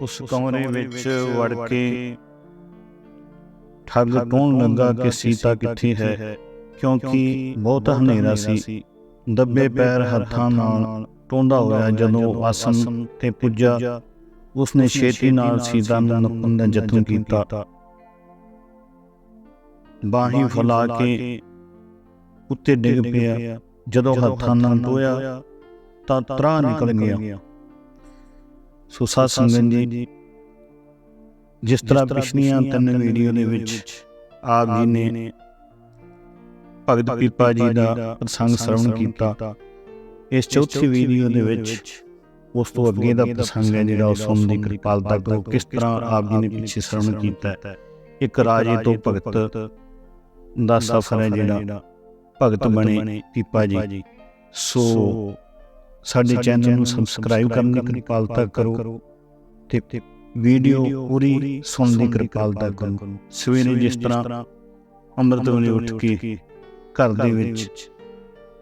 ਉਸ ਕਮਰੇ ਵਿੱਚ ਵੜ ਕੇ ਠੱਗ ਟੋਣ ਲੱਗਾ ਕਿ ਸੀਤਾ ਕਿੱਥੇ ਹੈ? ਕਿਉਂਕਿ ਬਹੁਤ ਹਨੇਰਾ ਸੀ। ਦੱਬੇ ਪੈਰ ਹੱਥਾਂ ਨਾਲ ਟੋਂਦਾ ਹੋਇਆ ਜਦੋਂ ਆਸਨ ਤੇ ਪੁੱਜਾ। ਉਸਨੇ ਛੇਤੀ ਨਾਲ ਸੀਤਾ ਨੂੰ ਨੱਪਣ ਦਾ ਯਤਨ ਕੀਤਾ। ਬਾਹੀਂ ਫਲਾ ਕੇ ਉੱਤੇ ਡਿੱਗ ਪਿਆ। ਜਦੋਂ ਹੱਥਾਂ ਨਾਲ ਟੋਇਆ ਤਾਂ ਤਰਾ ਨਿਕਲ ਗਿਆ। ਸੋ ਸਾਧ ਸੰਗਤ ਜੀ। ਜਿਸ ਤਰ੍ਹਾਂ ਪਿਛਲੀਆਂ ਤਿੰਨ ਵੀਡੀਓ ਦੇ ਵਿੱਚ ਆਪ ਜੀ ਨੇ ਭਗਤ ਪੀਪਾ ਜੀ ਦਾ ਪ੍ਰਸੰਗ ਸ਼ਰਵਣ ਕੀਤਾ। ਇਸ ਚੌਥੀ ਵੀਡੀਓ ਦੇ ਵਿੱਚ ਉਸ ਤੋਂ ਅੱਗੇ ਦਾ ਪ੍ਰਸੰਗ ਹੈ ਜਿਹੜਾ ਉਸ ਦੀ ਕਿਰਪਾਲਤਾ ਕਰੋ ਕਿਸ ਤਰ੍ਹਾਂ ਆਪ ਜੀ ਨੇ ਪਿੱਛੇ ਸ਼ਰਵਣ ਕੀਤਾ ਇੱਕ ਰਾਜੇ ਤੋਂ ਭਗਤ ਦਾ ਸਫ਼ਰ ਹੈ ਜਿਹੜਾ ਭਗਤ ਬਣੇ ਪੀਪਾ ਜੀ। ਸੋ ਸਾਡੇ ਚੈਨਲ ਨੂੰ ਸਬਸਕ੍ਰਾਈਬ ਕਰਨ ਦੀ ਕਿਰਪਾਲਤਾ ਕਰੋ ਤੇ ਵੀਡੀਓ ਪੂਰੀ ਸੁਣਨ ਦੀ ਕਿਰਪਾਲਤਾ ਕਰੋ। ਸਵੇਰੇ ਜਿਸ ਤਰ੍ਹਾਂ ਅੰਮ੍ਰਿਤ ਵੇਲੇ ਉੱਠ ਕੇ ਘਰ ਦੇ ਵਿੱਚ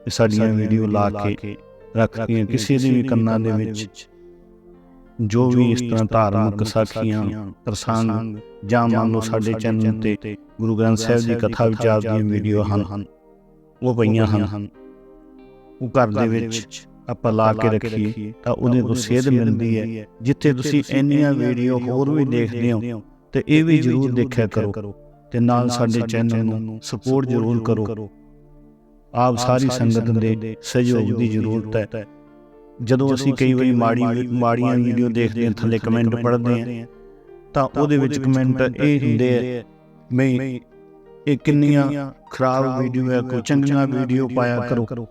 ਸਾਡੀਆਂ ਵੀਡੀਓ ਲਾ ਕੇ ਰੱਖਦੀਆਂ ਕਿਸੇ ਦੇ ਵੀ ਕੰਨਾਂ ਦੇ ਵਿੱਚ। ਜੋ ਵੀ ਇਸ ਤਰ੍ਹਾਂ ਧਾਰਮਿਕ ਸਾਖੀਆਂ ਪ੍ਰਸੰਗ ਜਾਂ ਮੰਨ ਲਓ ਸਾਡੇ ਚੈਨਲ ਤੇ ਗੁਰੂ ਗ੍ਰੰਥ ਸਾਹਿਬ ਦੀ ਕਥਾ ਵਿਚਾਰ ਦੀਆਂ ਵੀਡੀਓ ਹਨ। ਉਹ ਪਈਆਂ ਹਨ। ਉਹ ਘਰ ਦੇ ਵਿੱਚ। ਆਪਾਂ ਲਾ ਕੇ ਰੱਖੀਏ ਤਾਂ ਉਹਦੇ ਤੋਂ ਸੇਧ ਮਿਲਦੀ ਹੈ। ਜਿੱਥੇ ਤੁਸੀਂ ਇੰਨੀਆਂ ਵੀਡੀਓ ਹੋਰ ਵੀ ਦੇਖਦੇ ਹੋ ਤੇ ਇਹ ਵੀ ਜ਼ਰੂਰ ਦੇਖਿਆ ਕਰੋ। ਤੇ ਨਾਲ ਸਾਡੇ ਚੈਨਲ ਨੂੰ ਸਪੋਰਟ ਜ਼ਰੂਰ ਕਰੋ। ਆਪ ਸਾਰੀ ਸੰਗਤ ਦੇ ਸਹਿਯੋਗ ਦੀ ਜ਼ਰੂਰਤ ਹੈ। ਜਦੋਂ ਅਸੀਂ ਕਈ ਵਾਰੀ ਮਾੜੀ ਮਾੜੀਆਂ ਵੀਡੀਓ ਦੇਖਦੇ ਹਾਂ ਥੱਲੇ ਕਮੈਂਟ ਪੜ੍ਹਦੇ ਹਾਂ ਤਾਂ ਉਹਦੇ ਵਿੱਚ ਕਮੈਂਟ ਇਹ ਹੁੰਦੇ ਆ ਮੈਂ ਇਹ ਕਿੰਨੀਆਂ ਖਰਾਬ ਵੀਡੀਓ ਹੈ ਕੋਈ ਚੰਗੀਆਂ ਵੀਡੀਓ ਪਾਇਆ ਕਰੋ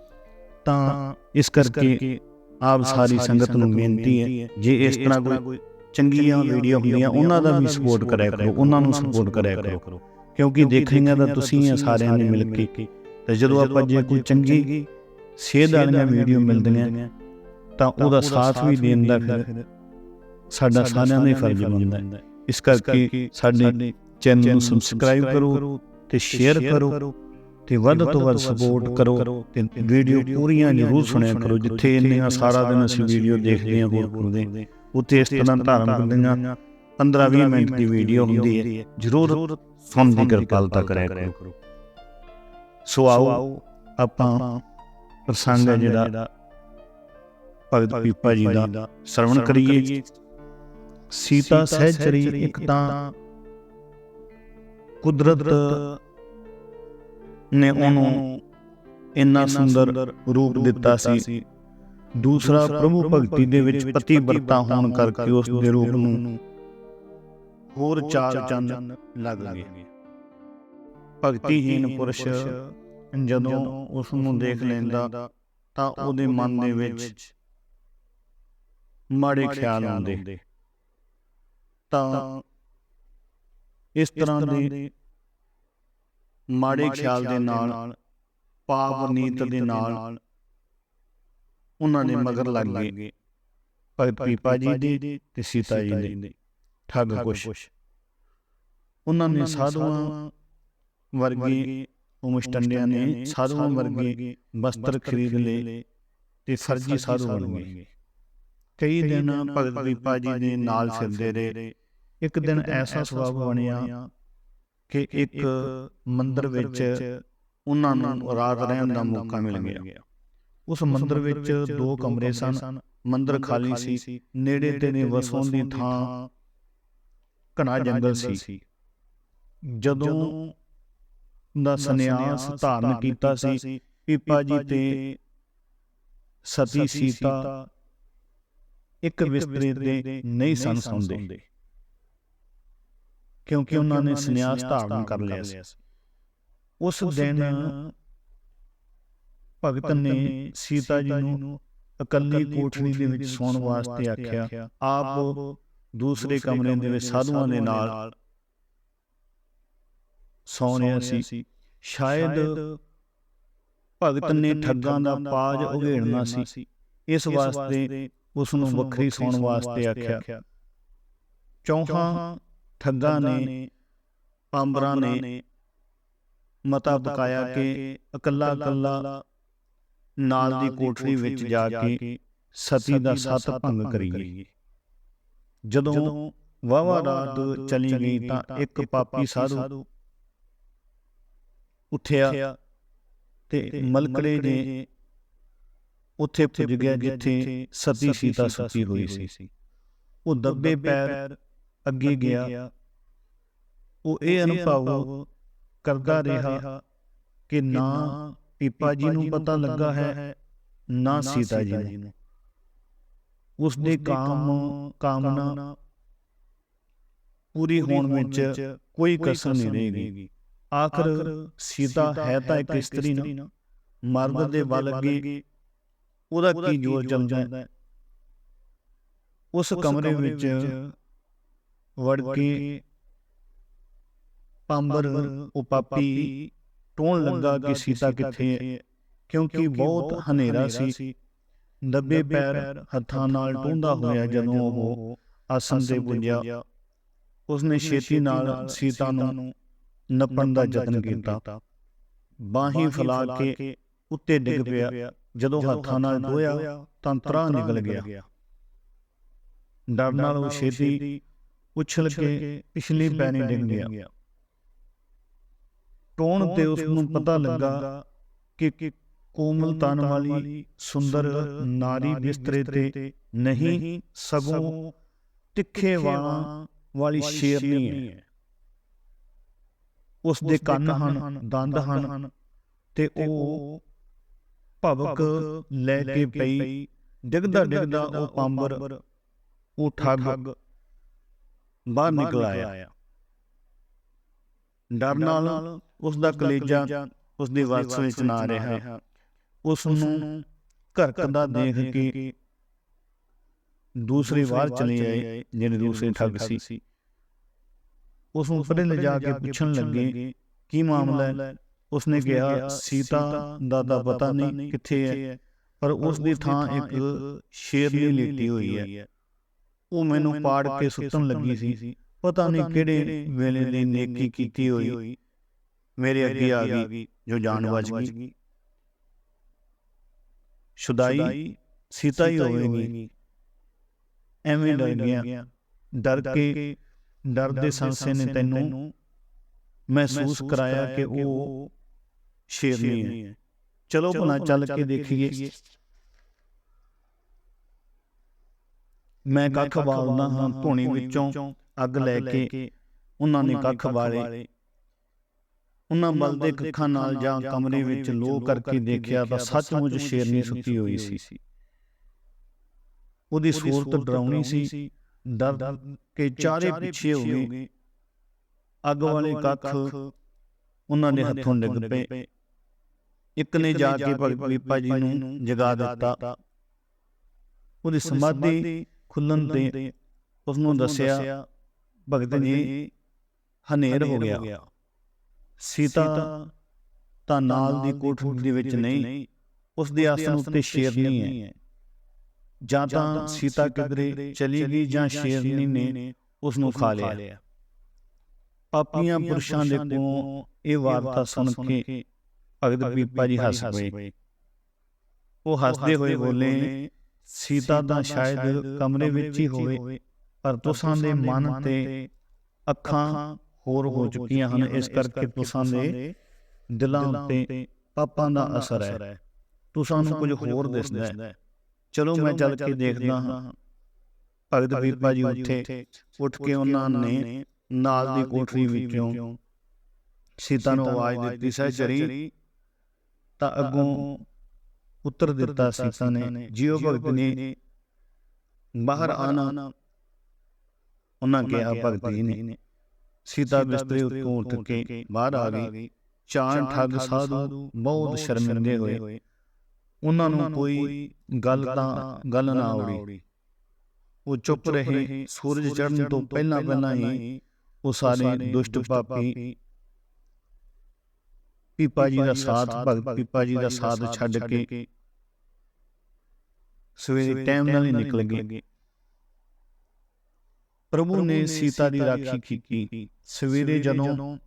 ਤਾਂ ਇਸ ਕਰਕੇ ਆਪ ਸਾਰੀ ਸੰਗਤ ਨੂੰ ਬੇਨਤੀ ਹੈ ਜੇ ਇਸ ਤਰ੍ਹਾਂ ਕੋਈ ਚੰਗੀਆਂ ਵੀਡੀਓ ਹੁੰਦੀਆਂ ਉਹਨਾਂ ਦਾ ਵੀ ਸਪੋਰਟ ਕਰਿਆ ਕਰੋ ਉਹਨਾਂ ਨੂੰ ਸਪੋਰਟ ਕਰਿਆ ਕਰੋ। ਕਿਉਂਕਿ ਦੇਖਣੀਆਂ ਤਾਂ ਤੁਸੀਂ ਆ ਸਾਰਿਆਂ ਨੇ ਮਿਲ ਕੇ ਤੇ ਜਦੋਂ ਆਪਾਂ ਜੇ ਕੋਈ ਚੰਗੀ ਸੇਧ ਵਾਲੀਆਂ ਵੀਡੀਓ ਮਿਲਦੀਆਂ ਤਾਂ ਉਹਦਾ ਸਾਥ ਵੀ ਦੇਣ ਦਾ ਫਿਰ ਸਾਡਾ ਸਾਰਿਆਂ ਦਾ ਹੀ ਫਰਜ਼ ਬਣਦਾ ਹੈ। ਇਸ ਕਰਕੇ ਸਾਡੇ ਚੈਨਲ ਨੂੰ ਸਬਸਕ੍ਰਾਈਬ ਕਰੋ ਤੇ ਸ਼ੇਅਰ ਕਰੋ। ਤੇ ਵੱਧ ਤੋਂ ਵੱਧ ਸਪੋਰਟ ਕਰੋ। ਤੇ ਵੀਡੀਓ ਪੂਰੀਆਂ ਜ਼ਰੂਰ ਸੁਣਿਆ ਕਰੋ। ਜਿੱਥੇ ਇੰਨੀਆਂ ਸਾਰਾ ਦਿਨ ਅਸੀਂ ਵੀਡੀਓ ਦੇਖਦੇ ਹਾਂ ਹੋਰ ਕਰਦੇ ਉੱਥੇ ਇਸ ਤਰ੍ਹਾਂ ਧਾਰਮਿਕ ਦੀਆਂ 15-20 ਮਿੰਟ ਦੀ ਵੀਡੀਓ ਹੁੰਦੀ ਹੈ। ਜ਼ਰੂਰ ਸੁਣਨ ਦੀ ਕਿਰਪਾਲਤਾ ਕਰਿਆ ਕਰੋ। ਸੋ ਆਓ ਆਪਾਂ ਪ੍ਰਸੰਗ ਹੈ ਜਿਹੜਾ ਭਗਤ ਪੀਪਾ ਜੀ ਦਾ ਸ਼ਰਵਣ ਕਰੀਏ। ਸੀਤਾ ਸਹਿਚਰੀ ਇੱਕ ਤਾਂ ਕੁਦਰਤ ਨੇ ਉਹਨੂੰ ਇੰਨਾ ਸੁੰਦਰ ਰੂਪ ਦਿੱਤਾ ਸੀ। ਦੂਸਰਾ ਪ੍ਰਭੂ ਭਗਤੀ ਦੇ ਵਿੱਚ ਪਤੀ ਵਰਤਾ ਹੋਣ ਕਰਕੇ ਉਸ ਦੇ ਰੂਪ ਨੂੰ ਹੋਰ ਚਾਲ ਚੰਨ ਲੱਗ ਗਏ। ਭਗਤੀਹੀਨ ਪੁਰਸ਼ ਜਦੋਂ ਉਸ ਨੂੰ ਦੇਖ ਲੈਂਦਾ ਤਾਂ ਉਹਦੇ ਮਨ ਦੇ ਵਿੱਚ ਮਾੜੇ ਖਿਆਲ ਆਉਂਦੇ। ਤਾਂ ਇਸ ਤਰ੍ਹਾਂ ਦੇ ਮਾੜੇ ਖਿਆਲ ਦੇ ਨਾਲ ਪਾਪ ਨੀਤ ਦੇ ਨਾਲ ਉਹਨਾਂ ਨੇ ਮਗਰ ਲੱਗ ਗਏ। ਭਗਤ ਪੀਪਾ ਜੀ ਦੇ ਤੇ ਸੀਤਾ ਜੀ ਦੇ। ਠੱਗ ਕੁਸ਼। ਉਹਨਾਂ ਨੇ ਸਾਧੂਆਂ ਵਰਗੇ ਉਮਸ਼ਟੰਡਿਆਂ ਨੇ ਸਾਧੂਆਂ ਵਰਗੇ ਵਸਤਰ ਖਰੀਦ ਲਏ ਤੇ ਫਰਜ਼ੀ ਸਾਧੂ ਬਣ ਗਏ। ਕਈ ਦਿਨ ਭਗਤ ਪੀਪਾ ਜੀ ਦੇ ਨਾਲ ਫਿਰਦੇ ਰਹੇ। ਇੱਕ ਦਿਨ ਐਸਾ ਸੁਭਾਅ ਬਣਿਆ ਕਿ ਇੱਕ ਮੰਦਰ ਵਿੱਚ ਉਹਨਾਂ ਨੂੰ ਰਾਤ ਰਹਿਣ ਦਾ ਮੌਕਾ ਮਿਲ ਗਿਆ। ਉਸ ਮੰਦਰ ਵਿੱਚ ਦੋ ਕਮਰੇ ਸਨ। ਮੰਦਰ ਖਾਲੀ ਸੀ। ਨੇੜੇ ਤੇ ਨੇ ਵਸੋਂ ਦੀ ਥਾਂ ਘਣਾ ਜੰਗਲ ਸੀ। ਜਦੋਂ ਦਾ ਸੰਨਿਆਸ ਧਾਰਨ ਕੀਤਾ ਸੀ ਪੀਪਾ ਜੀ ਤੇ ਸਤੀ ਸੀਤਾ ਇੱਕ ਬਿਸਤਰੇ ਤੇ ਨਹੀਂ ਸਨ ਸੌਂਦੇ। ਕਿਉਂਕਿ ਉਹਨਾਂ ਨੇ ਸੰਨਿਆਸ ਧਾਰਨ ਕਰ ਲਿਆ ਸੀ। ਉਸ ਦਿਨ ਭਗਤ ਨੇ ਸੀਤਾ ਜੀ ਨੂੰ ਇਕੱਲੀ ਕੋਠੜੀ ਦੇ ਵਿੱਚ ਸੌਣ ਵਾਸਤੇ ਆਖਿਆ। ਆਪ ਦੂਸਰੇ ਕਮਰੇ ਦੇ ਵਿੱਚ ਸਾਧੂਆਂ ਦੇ ਨਾਲ ਸੌ ਰਿਹਾ ਸੀ। ਸ਼ਾਇਦ ਭਗਤ ਨੇ ਠੱਗਾਂ ਦਾ ਪਾਜ ਉਘੇੜਨਾ ਸੀ। ਇਸ ਵਾਸਤੇ ਉਸ ਨੂੰ ਵੱਖਰੀ ਸੌਣ ਵਾਸਤੇ ਆਖਿਆ। ਚੌਹਾਂ ਠੱਗਾਂ ਨੇ ਪਾਂਬਰਾਂ ਨੇ ਮਤਾ ਬਕਾਇਆ ਕਿ ਇਕੱਲਾ ਇਕੱਲਾ ਨਾਲ ਦੀ ਕੋਠੜੀ ਵਿੱਚ ਜਾ ਕੇ ਸਤੀ ਦਾ ਸਤ ਭੰਗ ਕਰੀਏ। ਜਦੋਂ ਵਾਵਾ ਰਾਤ ਚਲੀ ਗਈ ਤਾਂ ਇੱਕ ਪਾਪੀ ਸਾਧੂ ਉੱਠਿਆ ਤੇ ਮਲਕੜੇ ਨੇ ਉੱਥੇ ਪੁੱਜ ਗਿਆ ਜਿੱਥੇ ਸਤੀ ਸੀਤਾ ਸੁੱਤੀ ਹੋਈ ਸੀ। ਉਹ ਦੱਬੇ ਪੈਰ ਅੱਗੇ ਗਿਆ। ਉਹ ਇਹ ਅਨੁਭਵ ਕਰਦਾ ਰਿਹਾ ਕਿ ਨਾ ਪੀਪਾ ਜੀ ਨੂੰ ਪਤਾ ਲੱਗਾ ਹੈ ਨਾ ਸੀਤਾ ਜੀ ਨੂੰ। ਉਸ ਦੇ ਕਾਮ ਕਾਮਨਾ ਪੂਰੀ ਹੋਣ ਵਿੱਚ ਕੋਈ ਕਸਰ ਨਹੀਂ ਰਹੇਗੀ। ਆਖਰ ਸੀਤਾ ਹੈ ਤਾਂ ਇੱਕ ਇਸਤਰੀ ਨਾ। ਮਰਦ ਦੇ ਵੱਲ ਅੱਗੇ ਉਹਦਾ ਕੀ ਜੋਰ ਚੱਲਦਾ ਹੈ? ਉਸ ਕਮਰੇ ਵਿੱਚ ਵੜ ਕੇ ਪੰਬਰ ਉਹ ਪਾਪੀ ਟੋਣ ਲੱਗਾ ਕਿ ਸੀਤਾ ਕਿੱਥੇ ਹੈ ਕਿਉਂਕਿ ਬਹੁਤ ਹਨੇਰਾ ਸੀ। ਦੱਬੇ ਪੈਰ ਹੱਥਾਂ ਨਾਲ ਟੁੰਦਾ ਹੋਇਆ ਜਦੋਂ ਉਹ ਆਸਨ ਤੇ ਪੁੱਜਿਆ ਉਸਨੇ ਛੇਤੀ ਨਾਲ ਸੀਤਾ ਨੂੰ ਨੱਪਣ ਦਾ ਯਤਨ ਕੀਤਾ। ਬਾਹੀਂ ਫੈਲਾ ਕੇ ਉੱਤੇ ਡਿੱਗ ਪਿਆ। ਜਦੋਂ ਹੱਥਾਂ ਨਾਲ ਧੋਇਆ ਤਾਂ ਤਰਾ ਨਿਕਲ ਗਿਆ। ਡਰ ਨਾਲ ਉਹ ਛੇਤੀ ਉਛਲ ਕੇ ਪਿਛਲੀ ਪੈਣੀ ਡਿੱਗ ਗਿਆ ਟੋਣ ਤੇ ਉਸ ਨੂੰ ਪਤਾ ਲੱਗਾ ਕਿ ਕੋਮਲ ਤਨ ਵਾਲੀ ਸੁੰਦਰ ਨਾਰੀ ਬਿਸਤਰੇ ਤੇ ਨਹੀਂ ਸਗੋਂ ਤਿੱਖੇ ਵਾਲਾਂ ਵਾਲੀ ਸ਼ੇਰਨੀ ਹੈ। ਉਸ ਦੇ ਕੰਨ ਹਨ ਦੰਦ ਹਨ ਤੇ ਉਹ ਭਵਕ ਲੈ ਕੇ ਪਈ। ਡਿੱਗਦਾ ਡਿੱਗਦਾ ਉਹ ਪੰਬਰ ਉਹ ਠੱਗ ਬਾਹਰ ਨਿਕਲ ਆਇਆ। ਡਰ ਨਾਲ ਉਸ ਦਾ ਕਲੇਜਾ ਉਸ ਦੀ ਵਸ ਵਿੱਚ ਨਾ ਰਿਹਾ। ਉਸ ਨੂੰ ਘਰਕਦਾ ਦੇਖ ਕੇ ਦੂਸਰੀ ਵਾਰ ਚਲੇ ਆਏ ਜਿਹੜੇ ਦੂਸਰੇ ਠੱਗ ਸੀ। ਉਸ ਨੂੰ ਪਰੇ ਲਿਜਾ ਕੇ ਪੁੱਛਣ ਲੱਗੇ ਕੀ ਮਾਮਲਾ ਹੈ? ਉਸਨੇ ਕਿਹਾ ਸੀਤਾ ਦਾ ਤਾਂ ਪਤਾ ਨਹੀਂ ਕਿੱਥੇ ਹੈ। ਪਰ ਉਸ ਦੀ ਥਾਂ ਇੱਕ ਸ਼ੇਰਨੀ ਲੇਟੀ ਹੋਈ ਹੈ। ਉਹ ਮੈਨੂੰ ਪਾੜ ਕੇ ਸੁੱਤਣ ਲੱਗੀ ਸੀ। ਪਤਾ ਨਹੀਂ ਕਿਹੜੇ ਵੇਲੇ ਦੀ ਨੇਕੀ ਕੀਤੀ ਹੋਈ। ਮੇਰੇ ਅੱਗੇ ਆ ਗਈ ਜੋ ਜਾਨ ਬਚ ਗਈ। ਸ਼ੁਦਾਈ ਸੀਤਾ ਹੀ ਹੋਵੇਗੀ ਐਵੇਂ ਡਰ ਗਿਆ। ਡਰ ਕੇ ਡਰ ਦੇ ਸੰਸੇ ਨੇ ਤੈਨੂੰ ਮਹਿਸੂਸ ਕਰਾਇਆ ਕਿ ਉਹ ਸ਼ੇਰਨੀ ਹੈ। ਚਲੋ ਭਲਾ ਚੱਲ ਕੇ ਦੇਖੀਏ। ਮੈਂ ਕੱਖ ਬਾਲਦਾ ਹਾਂ ਧੂਣੀ ਵਿੱਚੋਂ ਅੱਗ ਲੈ ਕੇ ਉਹਨਾਂ ਨੇ ਕੱਖ ਵਾਲੇ ਉਹਨਾਂ ਬਲਦੇ ਕੱਖਾਂ ਨਾਲ ਜਾਂ ਕਮਰੇ ਵਿੱਚ ਲੋ ਕਰਕੇ ਦੇਖਿਆ ਤਾਂ ਸੱਚਮੁੱਚ ਸ਼ੇਰਨੀ ਸੁੱਤੀ ਹੋਈ ਸੀ। ਉਹਦੀ ਸੂਰਤ ਡਰਾਉਣੀ ਸੀ ਡਰ ਕੇ ਚਾਰੇ ਪਿੱਛੇ ਹੋ ਗਏ। ਅੱਗ ਵਾਲੇ ਕੱਖ ਉਹਨਾਂ ਦੇ ਹੱਥੋਂ ਡਿੱਗ ਪਏ। ਇੱਕ ਨੇ ਜਾ ਕੇ ਭਗਤ ਪੀਪਾ ਜੀ ਨੂੰ ਜਗਾ ਦਿੱਤਾ। ਉਹਦੀ ਸਮਾਧੀ ਖੁੱਲਣ ਤੇ ਉਸ ਨੂੰ ਦੱਸਿਆ ਭਗਤ ਜੀ ਹਨੇਰ ਹੋ ਗਿਆ। ਸੀਤਾ ਤਾਂ ਨਾਲ ਦੀ ਕੋਠੜੀ ਦੇ ਵਿੱਚ ਨਹੀਂ ਉਸ ਦੇ ਆਸਨ ਉੱਤੇ ਸ਼ੇਰਨੀ ਹੈ। ਜਾਂ ਤਾਂ ਸੀਤਾ ਕਿਧਰੇ ਚਲੀ ਗਈ ਜਾਂ ਸ਼ੇਰਨੀ ਨੇ ਉਸ ਨੂੰ ਖਾ ਲਿਆ। ਪਾਪੀਆਂ ਪੁਰਸ਼ਾਂ ਦੇ ਕੋਲੋਂ ਇਹ ਵਾਰਤਾ ਸੁਣ ਕੇ ਭਗਤ ਪੀਪਾ ਜੀ ਹੱਸ ਪਏ। ਉਹ ਹੱਸਦੇ ਹੋਏ ਬੋਲੇ ਸੀਤਾ ਤਾਂ ਸ਼ਾਇਦ ਕਮਰੇ ਵਿੱਚ ਹੀ ਹੋਵੇ ਪਰ ਤੁਸਾਂ ਦੇ ਮਨ ਤੇ ਅੱਖਾਂ ਹੋਰ ਹੋ ਚੁੱਕੀਆਂ ਹਨ। ਇਸ ਕਰਕੇ ਤੁਸਾਂ ਦੇ ਦਿਲਾਂ ਉੱਤੇ ਪਾਪਾਂ ਦਾ ਅਸਰ ਹੈ। ਤੁਸਾਂ ਨੂੰ ਕੁਝ ਹੋਰ ਦਿਸਦਾ ਹੈ। ਚਲੋ ਮੈਂ ਚੱਲ ਕੇ ਦੇਖਦਾ ਹਾਂ। ਭਗਤ ਪੀਪਾ ਜੀ ਉੱਥੇ ਉੱਠ ਕੇ ਉਹਨਾਂ ਨੇ ਨਾਲ ਦੀ ਕੋਠੜੀ ਵਿੱਚੋਂ ਸੀਤਾ ਨੂੰ ਆਵਾਜ਼ ਦਿੱਤੀ ਸਹਿਚਰੀ ਤਾਂ ਅੱਗੋਂ ਉੱਤਰ ਦਿੱਤਾ ਸੀਤਾ ਨੇ ਜਿਉ ਭਗਤ ਨੇ ਬਾਹਰ ਆਣਾ ਉਹਨਾਂ ਕਿਹਾ ਭਗਤ ਜੀ ਨੇ। ਸੀਤਾ ਬਿਸਤਰੇ ਉੱਤੋਂ ਉੱਠ ਕੇ ਬਾਹਰ ਆ ਗਈ। ਚਾਰ ਠੱਗ ਸਾਧੂ ਬਹੁਤ ਸ਼ਰਮਿੰਦੇ ਹੋਏ। ਉਹਨਾਂ ਨੂੰ ਕੋਈ ਗੱਲ ਤਾਂ ਗੱਲ ਨਾ ਆਉੜੀ। ਉਹ ਚੁੱਪ ਰਹੇ। ਸੂਰਜ ਚੜ੍ਹਨ ਤੋਂ ਪਹਿਲਾਂ ਪਹਿਲਾਂ ਹੀ ਉਹ ਸਾਰੇ ਦੁਸ਼ਟ ਪਾਪੀ ਪੀਪਾ ਜੀ ਦਾ ਸਾਥ ਭਗਤ ਪੀਪਾ ਜੀ ਦਾ ਸਾਥ ਛੱਡ ਕੇ ਸਵੇਰੇ ਟਾਈਮ ਨਾਲ ਹੀ ਨਿਕਲ ਗਏ। ਪ੍ਰਭੂ ਨੇ ਸੀਤਾ ਦੀ ਰਾਖੀ ਕੀਤੀ। ਸਵੇਰੇ ਜਦੋਂ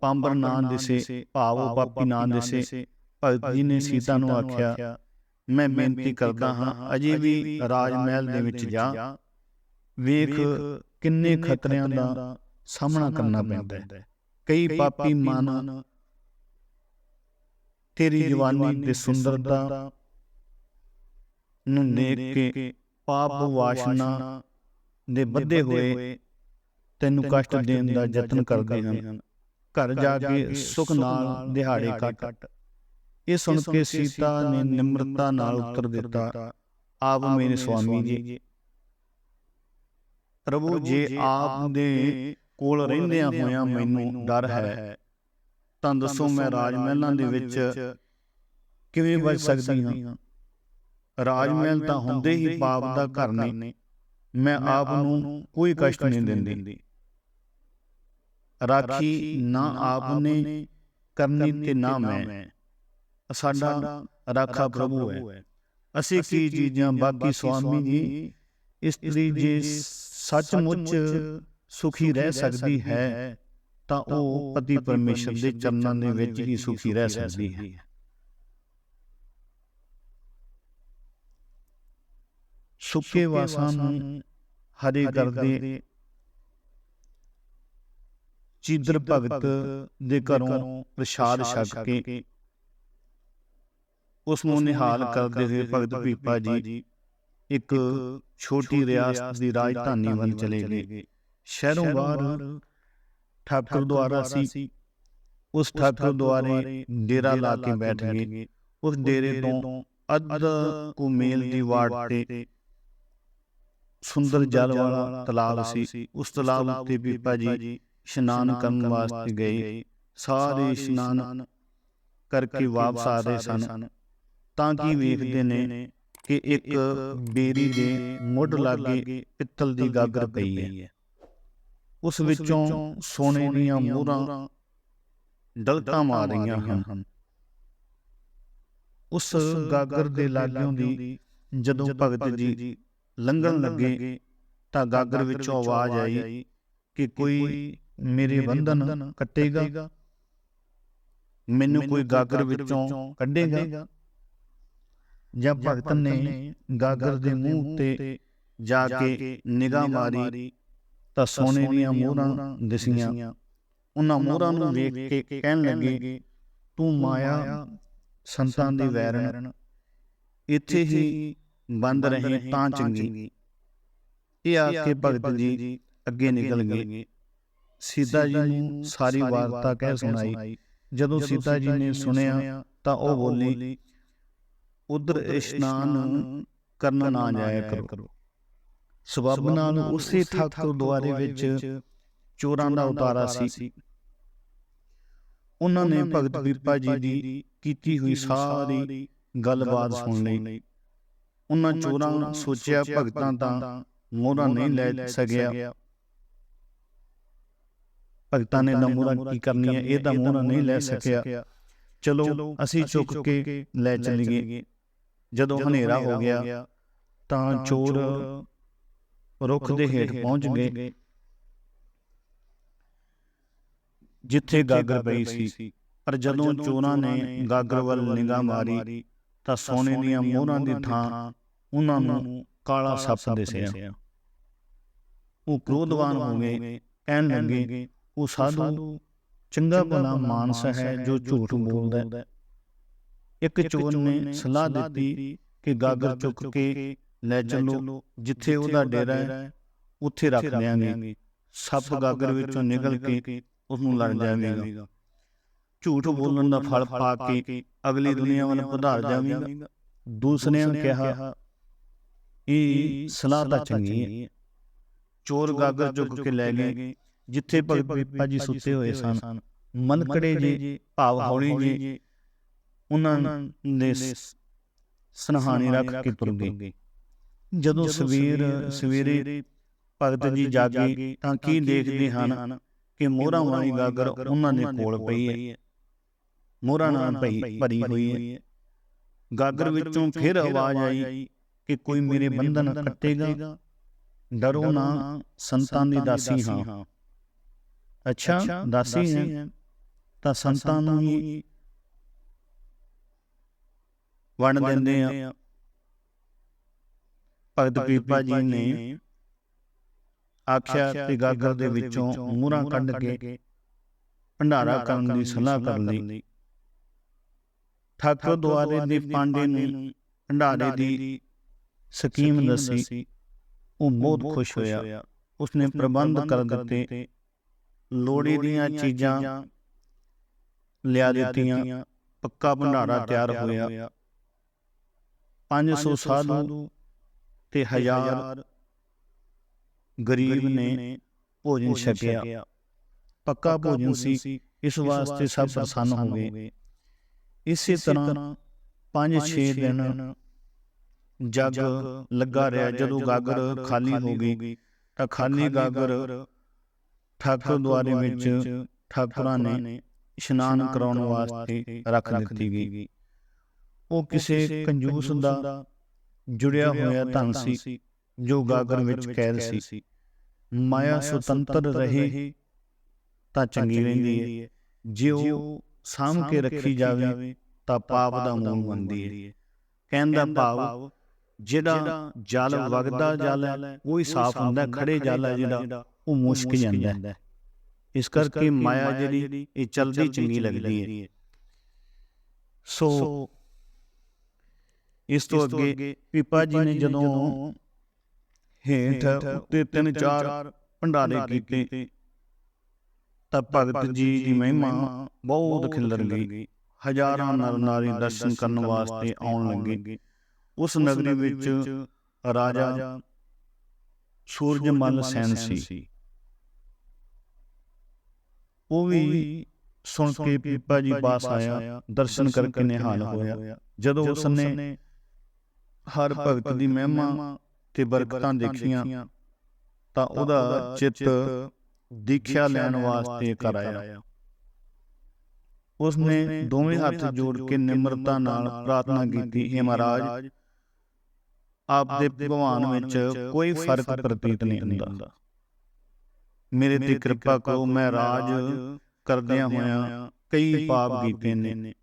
ਪਾਂਬਰ ਨਾਂ ਦਿਸੇ ਭਾਵੋ ਪਾਪੀ ਨਾਂ ਦਿਸੇ ਭਗਤ ਜੀ ਨੇ ਸੀਤਾ ਨੂੰ ਆਖਿਆ ਮੈਂ ਬੇਨਤੀ ਕਰਦਾ ਹਾਂ ਅਜੇ ਵੀ ਰਾਜ ਮਹਿਲ ਦੇ ਵਿੱਚ ਜਾ। ਵੇਖ ਕਿੰਨੇ ਖਤਰਿਆਂ ਦਾ ਸਾਹਮਣਾ ਕਰਨਾ ਪੈਂਦਾ ਹੈ। ਕਈ ਪਾਪੀ ਮਨ ਤੇਰੀ ਜਵਾਨੀ ਤੇ ਸੁੰਦਰਤਾ ਨੂੰ ਦੇਖ ਕੇ ਪਾਪ ਵਾਸ਼ਨਾ ਦੇ ਬੱਧੇ ਹੋਏ ਤੈਨੂੰ ਕਸ਼ਟ ਦੇਣ ਦਾ ਯਤਨ ਕਰਦੇ ਹਨ। ਘਰ ਜਾ ਕੇ ਸੁਖ ਨਾਲ ਦਿਹਾੜੇ ਕੱਟ। ਇਹ ਸੁਣ ਕੇ ਸੀਤਾ ਨੇ ਨਿਮਰਤਾ ਨਾਲ ਉੱਤਰ ਦਿੱਤਾ। ਆਪ ਮੇਰੇ ਸੁਆਮੀ ਜੀ। ਪ੍ਰਭੂ ਜੇ ਆਪ ਦੇ ਕੋਲ ਰਹਿੰਦਿਆਂ ਹੋਇਆਂ ਮੈਨੂੰ ਡਰ ਹੈ। ਤਾਂ ਦੱਸੋ ਮੈਂ ਰਾਜ ਮਹਿਲਾਂ ਦੇ ਵਿੱਚ ਕਿਵੇਂ ਬਚ ਸਕਦੀ ਹਾਂ? ਰਾਜ ਮਹਿਲ ਤਾਂ ਹੁੰਦੇ ਹੀ ਪਾਪ ਦਾ ਘਰ ਨੇ। ਮੈਂ ਆਪ ਨੂੰ ਕੋਈ ਕਸ਼ਟ ਨਹੀਂ ਦਿੰਦੀ। ਰਾਖੀ ਨਾ ਆਪ ਨੇ ਕਰਨੀ ਤੇ ਨਾ ਮੈਂ। ਸਾਡਾ ਰਾਖਾ ਪ੍ਰਭੂ ਹੈ। ਅਸੀਂ ਕੀ ਚੀਜ਼ਾਂ ਬਾਕੀ ਸੁਆਮੀ ਜੀ ਇਸਤਰੀ ਜੇ ਸੱਚਮੁੱਚ ਸੁਖੀ ਰਹਿ ਸਕਦੀ ਹੈ ਤਾਂ ਉਹ ਪਤੀ ਪਰਮੇਸ਼ਰ ਦੇ ਚਰਨਾਂ ਦੇ ਵਿੱਚ ਹੀ ਸੁਖੀ ਰਹਿ ਸਕਦੀ ਹੈ। ਸੁੱਕੇ ਵਾਸਾਂ ਨੂੰ ਹਰੇ ਕਰਦੇ ਚੀਦਰ ਭਗਤ ਦੇ ਘਰੋਂ ਪ੍ਰਸ਼ਾਦ ਛਕ ਕੇ ਉਸ ਨੂੰ ਨਿਹਾਲ ਕਰਦੇ ਹੋਏ ਭਗਤ ਪੀਪਾ ਜੀ ਇੱਕ ਛੋਟੀ ਰਿਆਸਤ ਦੀ ਰਾਜਧਾਨੀ ਵੱਲ ਚਲੇ ਗਏ। ਸ਼ਹਿਰੋਂ ਬਾਹਰ ਠਾਕੁਰ ਦੁਆਰਾ ਸੀ। ਉਸ ਠਾਕੁਰ ਦੁਆਰੇ ਡੇਰਾ ਲਾ ਕੇ ਬੈਠ ਗਏ। ਉਸ ਡੇਰੇ ਤੋਂ ਅੱਧ ਕੁ ਮੇਲ ਦੀ ਵਾਟ ਤੇ ਸੁੰਦਰ ਜਲ ਵਾਲਾ ਤਲਾਬ ਸੀ। ਉਸ ਤਲਾਬ ਉੱਤੇ ਪੀਪਾ ਜੀ ਇਸ਼ਨਾਨ ਕਰਨ ਵਾਸਤੇ ਗਏ। ਸਾਰੇ ਇਸ਼ਨਾਨ ਕਰਕੇ ਵਾਪਸ ਆ ਰਹੇ ਸਨ। ਤਾਂ ਕੀ ਵੇਖਦੇ ਨੇ ਕਿ ਇੱਕ ਬੇਰੀ ਦੇ ਮੁੱਢ ਲਾਗੇ ਪਿੱਤਲ ਦੀ ਗਾਗਰ ਪਈ ਹੈ। ਉਸ ਵਿੱਚੋਂ ਸੋਨੇ ਦੀਆਂ ਮੋਹਰਾਂ ਡਲਕਾਂ ਮਾਰ ਰਹੀਆਂ ਹਨ। ਉਸ ਗਾਗਰ ਦੇ ਲਾਗਿਓਂ ਦੀ ਜਦੋਂ ਭਗਤ ਜੀ ਲੰਘਣ ਲੱਗੇ ਤਾਂ ਗਾਗਰ ਵਿੱਚੋਂ ਆਵਾਜ਼ ਆਈ ਕਿ ਕੋਈ ਮੇਰੇ ਬੰਧਨ ਕੱਟੇਗਾ। ਮੈਨੂੰ ਕੋਈ ਗਾਗਰ ਵਿੱਚੋਂ ਕੱਢੇਗਾ। ਜਾਂ ਭਗਤ ਨੇ ਗਾਗਰ ਦੇ ਮੂੰਹ ਤੇ ਜਾ ਕੇ ਨਿਗਾਹ ਮਾਰੀ ਤਾਂ ਸੋਨੇ ਦੀਆਂ ਮੋਹਰਾਂ ਦਿਸੀਆਂ। ਉਹਨਾਂ ਮੋਹਰਾਂ ਨੂੰ ਵੇਖ ਕੇ ਕਹਿਣ ਲੱਗੇ ਤੂੰ ਮਾਇਆ ਸੰਤਾਂ ਦੀ ਵੈਰਣ ਇੱਥੇ ਹੀ ਬੰਦ ਰਹੇ ਤਾਂ ਚੰਗੀ। ਇਹ ਆ ਕੇ ਭਗਤ ਜੀ ਅੱਗੇ ਨਿਕਲ ਗਏ। ਸੀਤਾ ਜੀ ਨੂੰ ਸਾਰੀ ਵਾਰਤਾ ਕਹਿ ਸੁਣਾਈ। ਜਦੋਂ ਸੀਤਾ ਜੀ ਨੇ ਸੁਣਿਆ ਤਾਂ ਉਹ ਬੋਲੀ ਉਧਰ ਇਸ਼ਨਾਨ ਕਰਨ ਨਾ ਜਾਇਆ ਕਰੋ। ਸਬਬ ਨਾਲ ਉਸੇ ਠਾਕੁਰ ਦੁਆਰੇ ਵਿੱਚ ਚੋਰਾਂ ਦਾ ਉਤਾਰਾ ਸੀ। ਉਹਨਾਂ ਨੇ ਭਗਤ ਵੀਰਪਾ ਜੀ ਦੀ ਕੀਤੀ ਹੋਈ ਸਾਰੀ ਗੱਲਬਾਤ ਸੁਣ ਲਈ। ਉਹਨਾਂ ਚੋਰਾਂ ਸੋਚਿਆ ਭਗਤਾਂ ਤਾਂ ਮੋਹਰਾ ਨਹੀਂ ਲੈ ਸਕਿਆ। ਭਗਤਾਂ ਨੇ ਨਾ ਮੋਹਰਾ ਕੀ ਕਰਨੀ ਹੈ? ਇਹ ਤਾਂ ਮੋਹਰਾ ਨਹੀਂ ਲੈ ਸਕਿਆ। ਚਲੋ ਅਸੀਂ ਚੁੱਕ ਕੇ ਲੈ ਚੱਲੀਏ। ਜਦੋਂ ਹਨੇਰਾ ਹੋ ਗਿਆ ਤਾਂ ਚੋਰ ਰੁੱਖ ਦੇ ਹੇਠ ਪਹੁੰਚ ਗਏ। ਜਿੱਥੇ ਗਾਗਰ ਪਈ ਸੀ। ਪਰ ਜਦੋਂ ਚੋਰਾਂ ਨੇ ਗਾਗਰ ਵੱਲ ਨਿਗਾਹ ਮਾਰੀ ਤਾਂ ਸੋਨੇ ਦੀਆਂ ਮੋਹਰਾਂ ਦੀ ਥਾਂ ਉਹਨਾਂ ਨੂੰ ਕਾਲਾ ਸੱਪ ਦਿਸਿਆ। ਉਹ ਕ੍ਰੋਧਵਾਨ ਹੋ ਗਏ ਕਹਿਣ ਲੱਗੇ ਉਹ ਸਾਧੂ ਚੰਗਾ ਭਲਾ ਮਾਨਸ ਹੈ ਜੋ ਝੂਠ ਬੋਲਦਾ ਇੱਕ ਚੋਰ ਨੇ ਸਲਾਹ ਦਿੱਤੀ ਕਿ ਗਾਗਰ ਚੁੱਕ ਕੇ ਲੈ ਚੱਲੋ ਜਿੱਥੇ ਉਹਦਾ ਡੇਰਾ ਹੈ ਉੱਥੇ ਰੱਖ ਲਿਆਂਗੇ ਸੱਪ ਗਾਗਰ ਵਿੱਚੋਂ ਨਿਕਲ ਕੇ ਉਸ ਨੂੰ ਲੜ ਜਾਵੇਗਾ। ਝੂਠ ਬੋਲਣ ਦਾ ਫਲ ਪਾ ਕੇ ਅਗਲੀ ਦੁਨੀਆ ਵੱਲ ਵਧਾਰ ਜਾਵੇਗਾ। ਦੂਸਰੇ ਨੇ ਕਿਹਾ ਇਹ ਸਲਾਹ ਤਾਂ ਚੰਗੀ ਹੈ। ਚੋਰ ਗਾਗਰ ਚੁੱਕ ਕੇ ਲੈ ਗਏ ਜਿੱਥੇ ਭਗਤ ਪੀਪਾ ਜੀ ਸੁੱਤੇ ਹੋਏ ਸਨ। ਮਨਕੜੇ ਜੀ ਭਾਵ ਹੌਲੀ ਜੀ ਉਹਨਾਂ ਨੇ ਸਨਹਾਣੀ ਰੱਖ ਕੇ ਤੁਰ ਗਏ। ਜਦੋਂ ਸਵੇਰ ਸਵੇਰੇ ਭਗਤ ਜੀ ਜਾਗੇ ਤਾਂ ਕੀ ਦੇਖਦੇ ਹਨ ਕਿ ਮੋਹਰਾਂ ਵਾਲੀ ਗਾਗਰ ਉਹਨਾਂ ਦੇ ਕੋਲ ਪਈ ਹੈ। ਮੋਹਰਾਂ ਨਾਲ ਪਈ ਭਰੀ ਹੋਈ ਹੈ। ਗਾਗਰ ਵਿੱਚੋਂ ਫਿਰ ਆਵਾਜ਼ ਆਈ ਕਿ ਕੋਈ ਮੇਰੇ ਬੰਧਨ ਕੱਟੇਗਾ। ਡਰੋ ਨਾ ਸੰਤਾਂ ਦੀ ਦਾਸੀ ਹਾਂ। ਅੱਛਾ ਦਾਸੀ ਹੈ। ਤਾਂ ਸੰਤਾਂ ਨੂੰ ਹੀ ਵੰਡ ਦਿੰਦੇ ਆ ਭਗਤ ਪੀਪਾ ਜੀ ਨੇ ਆਖਿਆ ਤੇ ਗਾਗਰ ਦੇ ਵਿੱਚੋਂ ਮੂਹਰਾਂ ਕੱਢ ਕੇ ਭੰਡਾਰਾ ਕਰਨ ਦੀ ਸਲਾਹ ਕਰ ਲਈ। ਠਾਕੁਰ ਦੁਆਰੇ ਦੇ ਪਾਂਡੇ ਨੂੰ ਭੰਡਾਰੇ ਦੀ ਸਕੀਮ ਦੱਸੀ। ਉਹ ਬਹੁਤ ਖੁਸ਼ ਹੋਇਆ। ਉਸਨੇ ਪ੍ਰਬੰਧ ਕਰ ਦਿੱਤੇ। ਲੋੜੀ ਦੀਆਂ ਚੀਜ਼ਾਂ ਲਿਆ ਦਿੱਤੀਆਂ। ਪੱਕਾ ਭੰਡਾਰਾ ਤਿਆਰ ਹੋਇਆ। 500 ਸਾਧੂ ਤੇ ਹਜ਼ਾਰ ਗਰੀਬ ਨੇ ਭੋਜਨ ਛਕਿਆ। ਪੱਕਾ ਭੋਜਨ ਸੀ। ਇਸ ਵਾਸਤੇ ਸਭ ਪ੍ਰਸੰਨ ਹੋ ਗਏ। ਇਸੇ ਤਰ੍ਹਾਂ 5-6 ਦਿਨ ਜਗ ਲੱਗਾ ਰਿਹਾ। ਜਦੋਂ ਗਾਗਰ ਖਾਲੀ ਹੋ ਗਈ ਤਾਂ ਖਾਲੀ ਗਾਗਰ ਠਾਕੁਰ ਦੁਆਰੇ ਵਿੱਚ ਠਾਕੁਰਾਂ ਨੇ ਇਸ਼ਨਾਨ ਕਰਾਉਣ ਵਾਸਤੇ ਰੱਖ ਦਿੱਤੀ ਗਈ। ਉਹ ਕਿਸੇ ਕੰਜੂਸ ਦਾ ਜੁੜਿਆ ਹੋਇਆ ਧਨ ਸੀ ਜੋ ਗਾਗਰ ਵਿੱਚ ਕੈਦ ਸੀ। ਮਾਇਆ ਸੁਤੰਤਰ ਰਹੇ ਤਾਂ ਚੰਗੀ ਰਹਿੰਦੀ ਹੈ। ਜੇ ਉਹ ਸਾਂਭ ਕੇ ਰੱਖੀ ਜਾਵੇ ਤਾਂ ਪਾਪ ਦਾ ਮੂਲ ਬਣਦੀ ਹੈ। ਕਹਿੰਦਾ ਭਾਵ ਜਿਹੜਾ ਜਲ ਵਗਦਾ ਜਲ ਹੈ ਉਹ ਹੀ ਸਾਫ਼ ਹੁੰਦਾ ਖੜੇ ਜਲ ਹੈ ਜਿਹੜਾ ਉਹ ਮੁਸ਼ਕ ਜਾਂਦਾ ਹੈ। ਇਸ ਕਰਕੇ ਮਾਇਆ ਜਿਹੜੀ ਇਹ ਚਲਦੀ ਚੰਗੀ ਲੱਗਦੀ ਹੈ। ਸੋ ਇਸ ਤੋਂ ਅੱਗੇ ਪੀਪਾ ਜੀ ਨੇ ਜਦੋਂ ਹੇਠ ਉੱਤੇ ਤਿੰਨ ਚਾਰ ਭੰਡਾਰੇ ਕੀਤੇ ਤਾਂ ਭਗਤ ਜੀ ਦੀ ਮਹਿਮਾ ਬਹੁਤ ਖਿਲਰ ਗਈ ਹਜ਼ਾਰਾਂ ਨਰ ਨਾਰੀ ਦਰਸ਼ਨ ਕਰਨ ਵਾਸਤੇ ਆਉਣ ਲੱਗੇ। ਉਸ ਨਗਰੀ ਵਿੱਚ ਰਾਜਾ ਸੂਰਜਮਲ ਸੈਨ ਸੀ। ਉਹ ਵੀ ਸੁਣ ਕੇ ਪੀਪਾ ਜੀ ਪਾਸ ਆਇਆ ਦਰਸ਼ਨ ਕਰਕੇ ਨਿਹਾਲ ਹੋਇਆ। ਜਦੋਂ ਉਸ ਨੇ ਹਰ ਭਗਤ ਦੀ ਮਹਿਮਾ ਤੇ ਬਰਕਤਾਂ ਦੇਖੀਆਂ ਤਾਂ ਉਹਦਾ ਚਿੱਤ ਦੀਖਿਆ ਲੈਣ ਵਾਸਤੇ ਕਰ ਆਇਆ। ਉਸਨੇ ਦੋਵੇਂ ਹੱਥ ਜੋੜ ਕੇ ਨਿਮਰਤਾ ਨਾਲ ਪ੍ਰਾਰਥਨਾ ਕੀਤੀ ਹੈ ਮਹਾਰਾਜ ਆਪ ਦੇ ਭਗਵਾਨ ਵਿੱਚ ਕੋਈ ਫ਼ਰਕ ਪ੍ਰਤੀਤ ਨਹੀਂ ਹੁੰਦਾ। ਮੇਰੇ ਤੇ ਕਿਰਪਾ ਕਰੋ ਮੈਂ ਰਾਜ ਕਰਦਿਆਂ ਹੋਇਆਂ ਕਈ ਪਾਪ ਕੀਤੇ ਨੇ।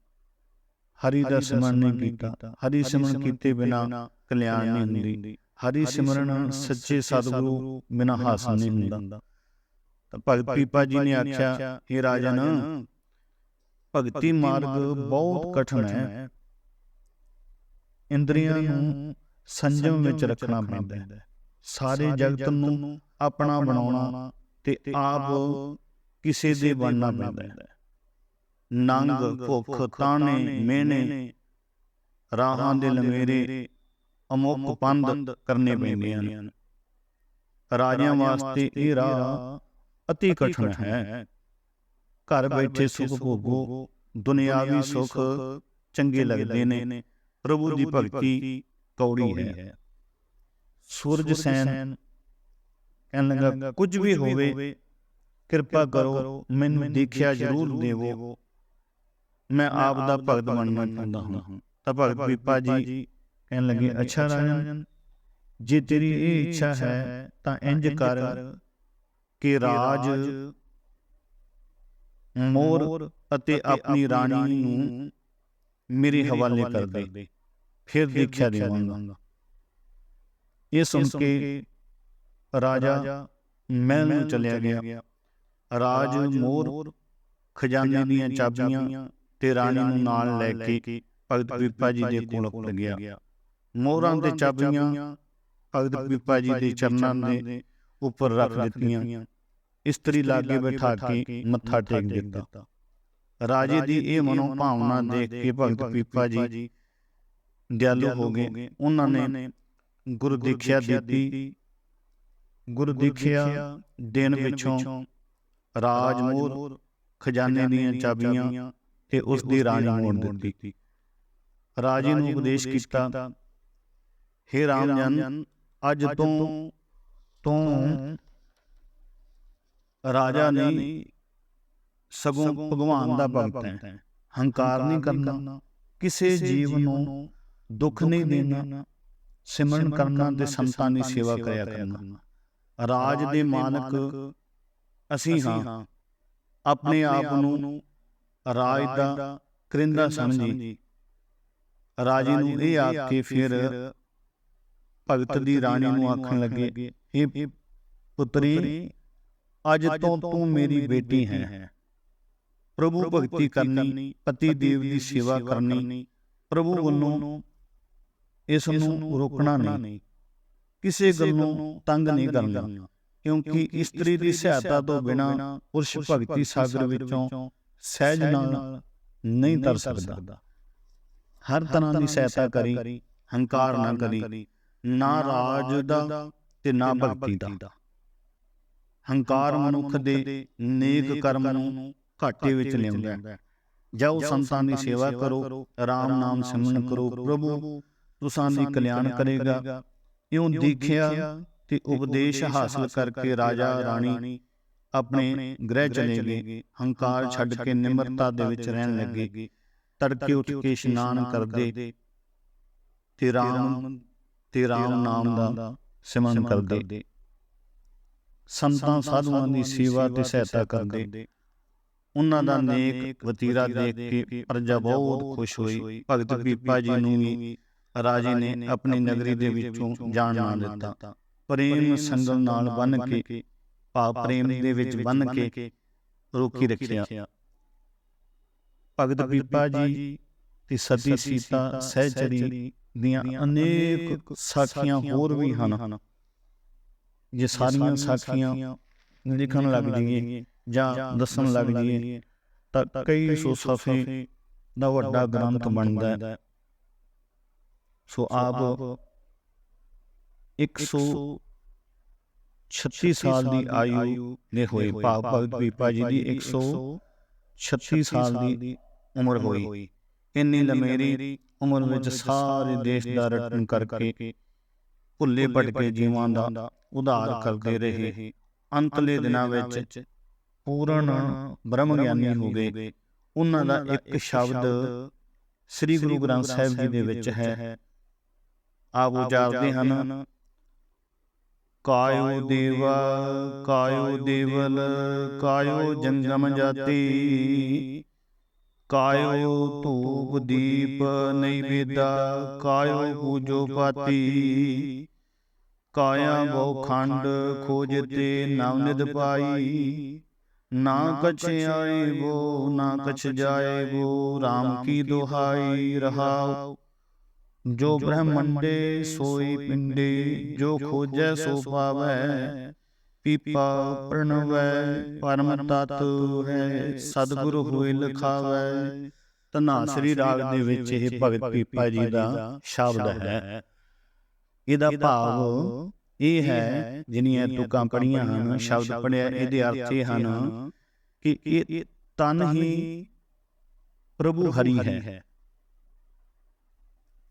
ਹਰੀ ਦਾ ਸਿਮਰਨ ਨਹੀਂ ਕੀਤਾ। ਹਰੀ ਸਿਮਰਨ ਕੀਤੇ ਬਿਨਾ ਕਲਿਆਣ ਨਹੀਂ ਹੁੰਦੀ। ਹਰੀ ਸਿਮਰਨ ਸੱਚੇ ਸਤਿਗੁਰੂ ਬਿਨਾ ਹਾਸਲ ਨਹੀਂ ਹੁੰਦਾ। ਤਾਂ ਭਗਤ ਪੀਪਾ ਜੀ ਨੇ ਆਖਿਆ ਇਹ ਰਾਜਨ ਭਗਤੀ ਮਾਰਗ ਬਹੁਤ ਕਠਿਨ ਹੈ। ਇੰਦਰੀਆਂ ਨੂੰ ਸੰਜਮ ਵਿੱਚ ਰੱਖਣਾ ਪੈਂਦਾ ਹੈ। ਸਾਰੇ ਜਗਤ ਨੂੰ ਆਪਣਾ ਬਣਾਉਣਾ ਤੇ ਆਪ ਕਿਸੇ ਦੇ ਬਣਨਾ ਪੈਂਦਾ ਹੈ। ਨੰਗ ਭੁੱਖ ਤਾਣੇ ਮਿਹਨੇ ਰਾਹਾਂ ਦੇ ਲਮੇਰੇ ਅਮੁੱਕ ਪੰਧ ਕਰਨੇ ਪੈਂਦੇ ਹਨ। ਰਾਜਿਆਂ ਵਾਸਤੇ ਇਹ ਰਾਹ ਅਤੀ ਕਠਿਨ ਹੈ। ਘਰ ਬੈਠੇ ਸੁਖ ਭੋਗੋ ਦੁਨਿਆਵੀ ਸੁਖ ਚੰਗੇ ਲੱਗਦੇ ਨੇ। ਪ੍ਰਭੂ ਦੀ ਭਗਤੀ ਕੌੜੀ ਹੈ। ਸੂਰਜ ਸੈਨ ਕਹਿਣ ਲੱਗਾ ਕੁਝ ਵੀ ਹੋਵੇ ਕਿਰਪਾ ਕਰੋ ਮੈਨੂੰ ਦੇਖਿਆ ਜ਼ਰੂਰ ਦੇਵੋ। ਮੈਂ ਆਪ ਦਾ ਭਗਤ ਬਣਨਾ ਚਾਹੁੰਦਾ ਹਾਂ ਤਾਂ ਭਗਤ ਪੀਪਾ ਜੀ ਕਹਿਣ ਲੱਗੇ ਅੱਛਾ ਰਾਜਨ ਜੇ ਤੇਰੀ ਇਹ ਇੱਛਾ ਹੈ ਤਾਂ ਇੰਜ ਕਰ ਕਿ ਰਾਜ ਮੋਰ ਅਤੇ ਆਪਣੀ ਰਾਣੀ ਨੂੰ ਮੇਰੇ ਹਵਾਲੇ ਕਰ ਦੇ। ਫਿਰ ਦੇਖਿਆ ਦੇਵਾਂਗਾ। ਇਹ ਸੁਣ ਕੇ ਰਾਜਾ ਮਹਿਲ ਨੂੰ ਚਲਿਆ ਗਿਆ। ਰਾਜ ਮੋਰ ਖਜ਼ਾਨੇ ਦੀਆਂ ਚਾਬੀਆਂ ਤੇ ਰਾਣੀ ਨੂੰ ਨਾਲ ਲੈ ਕੇ ਭਗਤ ਪੀਪਾ ਜੀ ਦੇ ਕੋਲ ਉੱਪਰ ਗਿਆ। ਮੋਹਰਾਂ ਤੇ ਚਾਬੀਆਂ ਭਗਤ ਪੀਪਾ ਜੀ ਦੇ ਚਰਨਾਂ ਦੇ ਉੱਪਰ ਰੱਖ ਦਿੱਤੀਆਂ। ਇਸਤਰੀ ਲਾਗੇ ਬਿਠਾ ਕੇ ਮੱਥਾ ਟੇਕ ਦਿੱਤਾ। ਰਾਜੇ ਦੀ ਇਹ ਮਨੋ ਭਾਵਨਾ ਦੇਖ ਕੇ ਭਗਤ ਪੀਪਾ ਜੀ ਦਿਆਲੂ ਹੋ ਗਏ। ਉਹਨਾਂ ਨੇ ਗੁਰੂ ਦੀਖਿਆ ਦਿੱਤੀ। ਗੁਰੂ ਦੀਖਿਆ ਦਿਨ ਵਿੱਚੋਂ ਰਾਜ ਮੋਰ ਖਜ਼ਾਨੇ ਦੀਆਂ ਚਾਬੀਆਂ ਤੇ ਉਸ ਦੀ ਰਾਣੀ ਮੋੜ ਦਿੱਤੀ। ਰਾਜੇ ਨੂੰ ਉਪਦੇਸ਼ ਕੀਤਾ ਹੇ ਰਾਮਜਨ ਅੱਜ ਤੋਂ ਤੋਂ ਰਾਜਾ ਨਹੀਂ ਸਗੋਂ ਭਗਵਾਨ ਦਾ ਭਗਤ ਹੈ। ਹੰਕਾਰ ਨਹੀਂ ਕਰਨਾ। ਕਿਸੇ ਜੀਵ ਨੂੰ ਦੁੱਖ ਨਹੀਂ ਦੇਣਾ। ਸਿਮਰਨ ਕਰਨਾ ਤੇ ਸੰਤਾਂ ਦੀ ਸੇਵਾ ਕਰਿਆ ਕਰਨਾ। ਰਾਜ ਦੇ ਮਾਲਕ ਅਸੀਂ ਹਾਂ। ਆਪਣੇ ਆਪ ਨੂੰ ਰਾਜ ਦਾ ਕਰਿੰਦਾ ਸਮਝੀ। ਰਾਜੇ ਨੂੰ ਇਹ ਆਖ ਕੇ ਫਿਰ ਭਗਤ ਦੀ ਰਾਣੀ ਨੂੰ ਆਖਣ ਲੱਗੇ ਇਹ ਪੁੱਤਰੀ ਅੱਜ ਤੋਂ ਤੂੰ ਮੇਰੀ ਬੇਟੀ ਹੈ। ਪ੍ਰਭੂ ਭਗਤੀ ਕਰਨੀ ਪਤੀ ਦੇਵ ਦੀ ਸੇਵਾ ਕਰਨੀ ਪ੍ਰਭੂ ਵੱਲੋਂ ਇਸ ਨੂੰ ਰੋਕਣਾ ਨਹੀਂ। ਕਿਸੇ ਗੱਲੋਂ ਤੰਗ ਨਹੀਂ ਕਰਨਾ। ਕਿਉਂਕਿ ਇਸਤਰੀ ਦੀ ਸਹਾਇਤਾ ਤੋਂ ਬਿਨਾ ਪੁਰਸ਼ ਭਗਤੀ ਸਾਗਰ ਵਿੱਚੋਂ ਸਹਿਜ ਨਾਲ ਨਹੀਂ ਤਰ ਸਕਦਾ। ਹਰ ਤਰ੍ਹਾਂ ਦੀ ਸਹਾਇਤਾ ਕਰੀ ਹੰਕਾਰ ਨਾ ਕਰੀ ਨਾ ਰਾਜ ਦਾ ਤੇ ਨਾ ਭਗਤੀ ਦਾ। ਹੰਕਾਰ ਮਨੁੱਖ ਦੇ ਨੇਕ ਕਰਮ ਨੂੰ ਘਾਟੇ ਵਿੱਚ ਲਿਆਉਂਦਾ ਹੈ। ਜਾਓ ਸੰਤਾਂ ਦੀ ਸੇਵਾ ਕਰੋ ਰਾਮ ਨਾਮ ਸਿਮਰਨ ਕਰੋ ਪ੍ਰਭੂ। ਤੁਸਾਂ ਦੀ ਕਲਿਆਣ ਕਰੇਗਾ। ਇਉਂ ਦੇਖਿਆ ਤੇ ਉਪਦੇਸ਼ ਹਾਸਲ ਕਰਕੇ ਰਾਜਾ ਰਾਣੀ ਆਪਣੇ ਗ੍ਰਹਿ ਚਲੇ ਗਏ ਹੰਕਾਰ ਛੱਡ ਕੇ ਨਿਮਰਤਾ ਦੇ ਵਿੱਚ ਰਹਿਣ ਲੱਗੇ ਤੜਕੇ ਉੱਠ ਕੇ ਇਸ਼ਨਾਨ ਕਰਦੇ ਤੇ ਰਾਮ ਤੇ ਰਾਮ ਨਾਮ ਦਾ ਸਿਮਰਨ ਕਰਦੇ। ਸੰਤਾਂ ਸਾਧੂਆਂ ਦੀ ਸੇਵਾ ਤੇ ਸਹਾਇਤਾ ਕਰਦੇ। ਉਹਨਾਂ ਦਾ ਨੇਕ ਵਤੀਰਾ ਦੇਖ ਕੇ ਪ੍ਰਜਾ ਬਹੁਤ ਖੁਸ਼ ਹੋਈ। ਭਗਤ ਪੀਪਾ ਜੀ ਨੂੰ ਵੀ ਰਾਜੇ ਨੇ ਆਪਣੀ ਨਗਰੀ ਦੇ ਵਿੱਚੋਂ ਜਾਣ ਨਾ ਦਿੱਤਾ। ਪ੍ਰੇਮ ਸੰਗਲ ਨਾਲ ਬੰਨ ਕੇ ਭਾਵ ਪ੍ਰੇਮ ਦੇ ਵਿੱਚ ਬੰਨ ਕੇ ਰੋਕੀ ਰੱਖਿਆ। ਭਗਤ ਪੀਪਾ ਜੀ ਤੇ ਸਤੀ ਸੀਤਾ ਸਹਿਚਰੀ ਦੀਆਂ ਅਨੇਕ ਸਾਖੀਆਂ ਹੋਰ ਵੀ ਹਨ। ਜੇ ਸਾਰੀਆਂ ਸਾਖੀਆਂ ਲਿਖਣ ਲੱਗ ਜਾਈਏ ਜਾਂ ਦੱਸਣ ਲੱਗ ਜਾਈਏ ਤਾਂ ਕਈ ਸੌ ਸਫੇ ਦਾ ਵੱਡਾ ਗ੍ਰੰਥ ਬਣਦਾ ਹੈ। ਸੋ ਆਪ 136 ਸਾਲ ਦੀ ਆਯੂ ਨੇ ਹੋਏ ਭਾਵ ਭਗਤ ਪੀਪਾ ਜੀ ਦੀ 136 ਸਾਲ ਦੀ ਉਮਰ ਹੋਈ। ਇੰਨੀ ਲੰਮੇਰੀ ਉਮਰ ਵਿੱਚ ਸਾਰੇ ਦੇਸ਼ ਦਾ ਰਟਨ ਕਰਕੇ ਭੁੱਲੇ ਭਟਕੇ ਜੀਵਾਂ ਦਾ ਉਧਾਰ ਕਰਦੇ ਰਹੇ। ਅੰਤਲੇ ਦਿਨਾਂ ਵਿੱਚ ਪੂਰਨ ਬ੍ਰਹਮ ਗਿਆਨੀ ਹੋ ਗਏ। ਉਹਨਾਂ ਦਾ ਇੱਕ ਸ਼ਬਦ ਸ੍ਰੀ ਗੁਰੂ ਗ੍ਰੰਥ ਸਾਹਿਬ ਜੀ ਦੇ ਵਿੱਚ ਹੈ। ਆਪ ਉਚਾਰਦੇ ਹਨ। ਕਾਇਓ ਦੇਵਾ ਕਾਇਓ ਦੇਵਲ ਕਾਇਓ ਜੰਗਮ ਜਾਤੀ। ਕਾਇਓ ਧੂਪ ਦੀਪ ਨੈਵੇਦਾ ਕਾਇਓ ਪੂਜੋ ਪਾਤੀ। ਕਾਇਆ ਬਹੁ ਖੰਡ ਖੋਜ ਤੇ ਨਵ ਨਿਦ ਪਾਈ। ਨਾ ਕਛ ਆਏ ਬੋ ਨਾ ਕਛ ਜਾਏ ਬੋ। RAM ਕੀ ਦੁਹਾਈ ਰਹਾਉ। ਜੋ ਬ੍ਰਹਮੰਡੇ ਸੋਈ ਪਿੰਡੇ ਜੋ ਖੋਜੈ ਸੋ ਪਾਵੈ ਪੀਪਾ ਪ੍ਰਣਵੈ ਪਰਮ ਤਤ ਹੈ ਸਤਿਗੁਰੂ ਹੋਇ ਲਖਾਵੈ। ਤਨਾਸਰੀ ਰਾਗ ਦੇ ਵਿੱਚ ਇਹ ਭਗਤ ਪੀਪਾ ਜੀ ਦਾ ਸ਼ਬਦ ਹੈ। ਇਹਦਾ ਭਾਵ ਇਹ ਹੈ ਜਿਨੀਆਂ ਤੁਕਾਂ ਪੜੀਆਂ ਹਨ ਸ਼ਬਦ ਪੜਿਆ ਇਹਦੇ ਅਰਥ ਇਹ ਹਨ ਕਿ ਇਹ ਤਨ ਹੀ। ਪ੍ਰਭੂ ਹਰੀ ਹੈ।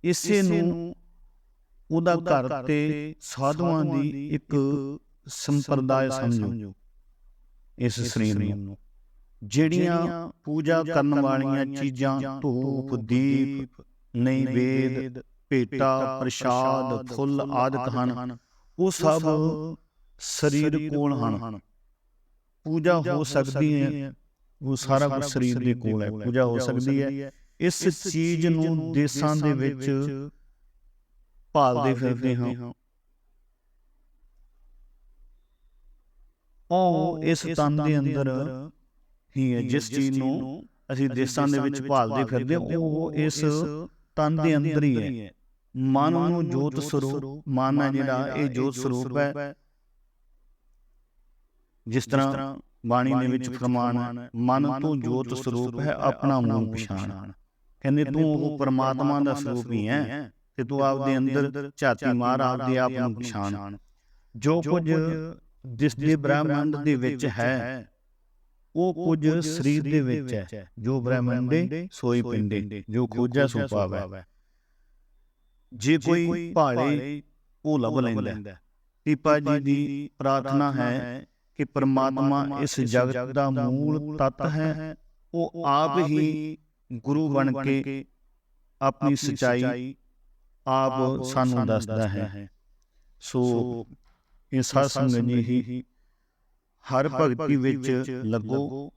ਇਸੇ ਨੂੰ ਉਹਦਾ ਘਰ ਤੇ ਸਾਧੂਆਂ ਦੀ ਇੱਕ ਸੰਪਰਦਾਇ ਸਮਝੋ। ਇਸ ਸਰੀਰ ਨੂੰ। ਜਿਹੜੀਆਂ ਪੂਜਾ ਕਰਨ ਵਾਲੀਆਂ ਚੀਜ਼ਾਂ ਧੂਪ ਦੀਪ ਨੈਵੇਦ ਭੇਟਾ ਪ੍ਰਸ਼ਾਦ ਫੁੱਲ ਆਦਿਕ ਹਨ। ਉਹ ਸਭ ਸਰੀਰ ਕੋਲ ਹਨ। ਪੂਜਾ ਹੋ ਸਕਦੀ ਹੈ। ਉਹ ਸਾਰਾ ਕੁਝ ਸਰੀਰ ਦੇ ਕੋਲ ਹੈ। ਪੂਜਾ ਹੋ। ਸਕਦੀ ਹੈ। ਇਸ ਚੀਜ਼ ਨੂੰ ਦੇਸ਼ਾਂ ਦੇ ਵਿੱਚ ਭਾਲਦੇ ਫਿਰਦੇ ਹਾਂ। ਉਹ ਇਸ ਤਨ ਦੇ ਅੰਦਰ ਹੀ ਹੈ ਜਿਸ ਚੀਜ਼ ਨੂੰ ਅਸੀਂ ਦੇਸ਼ਾਂ ਦੇ ਵਿੱਚ ਭਾਲਦੇ ਫਿਰਦੇ ਉਹ ਇਸ ਤਨ ਦੇ ਅੰਦਰ ਹੀ ਹੈ ਮਨ ਨੂੰ ਜੋਤ ਸਰੂਪ ਮਨ ਹੈ ਜਿਹੜਾ ਇਹ ਜੋਤ ਸਰੂਪ ਹੈ। ਜਿਸ ਤਰ੍ਹਾਂ ਬਾਣੀ ਦੇ ਵਿੱਚ ਫਰਮਾਨ ਹੈ ਮਨ ਤੋਂ ਜੋਤ ਸਰੂਪ ਹੈ ਆਪਣਾ ਮੂਲ ਪਛਾਣ। ਕਹਿੰਦੇ ਤੂੰ ਉਹ ਪਰਮਾਤਮਾ ਦਾ ਸਰੂਪ ਹੀ ਹੈ ਤੇ ਤੂੰ ਆਪਦੇ ਅੰਦਰ ਝਾਤੀ ਮਾਰ ਆਪਦੇ ਆਪ ਨੂੰ ਪਛਾਣ ਜੋ ਕੁਝ ਜਿਸ ਦੇ ਬ੍ਰਹਮੰਡ ਦੇ ਵਿੱਚ ਹੈ ਉਹ ਕੁਝ ਸਰੀਰ ਦੇ ਵਿੱਚ ਹੈ ਜੋ ਬ੍ਰਹਮੰਡੇ ਸੋਈ ਪਿੰਡੇ ਜੋ ਖੋਜਾ ਸੋ ਪਾਵੈ ਜੇ ਕੋਈ ਭਾਲੇ ਉਹ ਲੱਭ ਲੈਂਦਾ। ਪੀਪਾ ਜੀ ਦੀ ਪ੍ਰਾਰਥਨਾ ਹੈ ਕਿ ਪਰਮਾਤਮਾ ਇਸ ਜਗਤ ਦਾ ਮੂਲ ਤੱਤ ਹੈ। ਉਹ ਆਪ ਹੀ ਗੁਰੂ ਬਣ ਕੇ ਆਪਣੀ ਸਚਾਈ ਆਪ ਸਾਨੂੰ ਦੱਸਦਾ ਹੈ। ਸੋ ਇਹ ਸਾਧ ਸੰਗਤ ਜੀ ਹੀ ਹਰ ਭਗਤੀ ਵਿੱਚ ਲੱਗੋ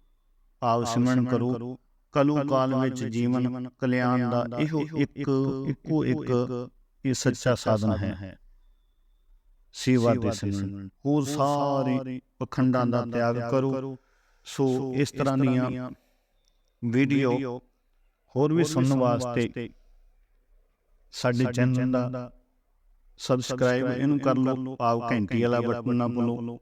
ਆਪ ਸਿਮਰਨ ਕਰੋ। ਕਲੂ ਕਾਲ ਵਿੱਚ ਜੀਵਨ ਕਲਿਆਣ ਦਾ ਇਹੋ ਇੱਕ ਇੱਕੋ ਇੱਕ ਇਹ ਸੱਚਾ ਸਾਧਨ ਹੈ। ਸੇਵਾ ਦੇ ਸਿਮਰਨ। ਹੋਰ ਸਾਰੇ ਪਖੰਡਾਂ ਦਾ ਤਿਆਗ ਕਰੋ। ਸੋ ਇਸ ਤਰ੍ਹਾਂ ਦੀਆਂ ਵੀਡੀਓ ਹੋਰ ਵੀ ਸੁਣਨ ਵਾਸਤੇ ਸਾਡੇ ਚੈਨਲ ਦਾ ਸਬਸਕ੍ਰਾਈਬ ਇਹਨੂੰ ਕਰ ਲਓ ਆਪ ਘੰਟੀ ਵਾਲਾ ਬਟਨ ਨਾ ਭੁੱਲੋ।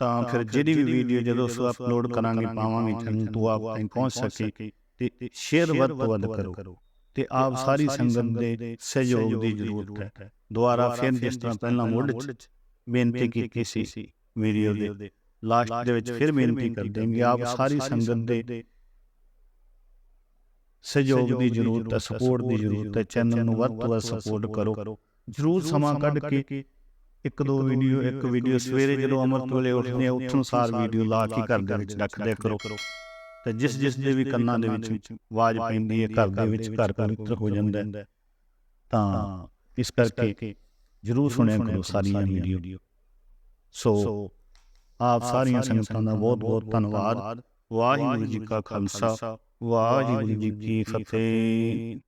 ਤਾਂ ਫਿਰ ਜਿਹੜੀ ਵੀ ਵੀਡੀਓ ਜਦੋਂ ਅਸੀਂ ਅਪਲੋਡ ਕਰਾਂਗੇ ਪਾਵਾਂਗੇ ਤੁਹਾਨੂੰ ਤੋਂ ਆਪ ਤਾਈਂ ਪਹੁੰਚ ਸਕੇ ਤੇ ਸ਼ੇਅਰ ਵੱਧ ਤੋਂ ਵੱਧ ਕਰੋ ਤੇ ਆਪ ਸਾਰੀ ਸੰਗਤ ਦੇ ਸਹਿਯੋਗ ਦੀ ਜ਼ਰੂਰਤ ਹੈ। ਦੁਆਰਾ ਫਿਰ ਜਿਸ ਤਰ੍ਹਾਂ ਪਹਿਲਾਂ ਮੁੱਢ ਚ ਬੇਨਤੀ ਕੀਤੀ ਸੀ ਵੀਡੀਓ ਦੇ ਲਾਸਟ ਦੇ ਵਿੱਚ ਫਿਰ ਬੇਨਤੀ ਕਰਦੇ ਹਾਂ ਕਿ ਆਪ ਸਾਰੀ ਸੰਗਤ ਦੇ ਸਹਿਯੋਗ ਦੀ ਜ਼ਰੂਰਤ ਹੈ ਸਪੋਰਟ ਦੀ ਜ਼ਰੂਰਤ ਹੈ ਚੈਨਲ ਨੂੰ ਵੱਧ ਤੋਂ ਵੱਧ ਸਪੋਰਟ ਕਰੋ। ਜ਼ਰੂਰ ਸਮਾਂ ਕੱਢ ਕੇ ਇੱਕ ਦੋ ਵੀਡੀਓ ਇੱਕ ਵੀਡੀਓ ਸਵੇਰੇ ਜਦੋਂ ਅੰਮ੍ਰਿਤ ਵੇਲੇ ਉੱਠਦੇ ਆ ਉੱਠਣ ਸਾਰ ਵੀਡੀਓ ਲਾ ਕੇ ਘਰ ਦੇ ਵਿੱਚ ਰੱਖਦੇ ਕਰੋ। ਤੇ ਜਿਸ ਜਿਸ ਦੇ ਵੀ ਕੰਨਾਂ ਦੇ ਵਿੱਚ ਆਵਾਜ਼ ਪੈਂਦੀ ਹੈ ਘਰ ਦੇ ਵਿੱਚ ਘਰ ਪਵਿੱਤਰ ਹੋ ਜਾਂਦਾ ਹੈ। ਤਾਂ ਇਸ ਕਰਕੇ ਜ਼ਰੂਰ ਸੁਣਿਆ ਕਰੋ ਸਾਰੀਆਂ ਵੀਡੀਓ। ਸੋ ਆਪ ਸਾਰੀਆਂ ਸੰਗਤਾਂ ਦਾ ਬਹੁਤ ਬਹੁਤ ਧੰਨਵਾਦ ਵਾਹਿਗੁਰੂ ਜੀ ਕਾ ਖਾਲਸਾ ਵਾਹਿਗੁਰੂ ਜੀ ਕੀ ਫਤਿਹ।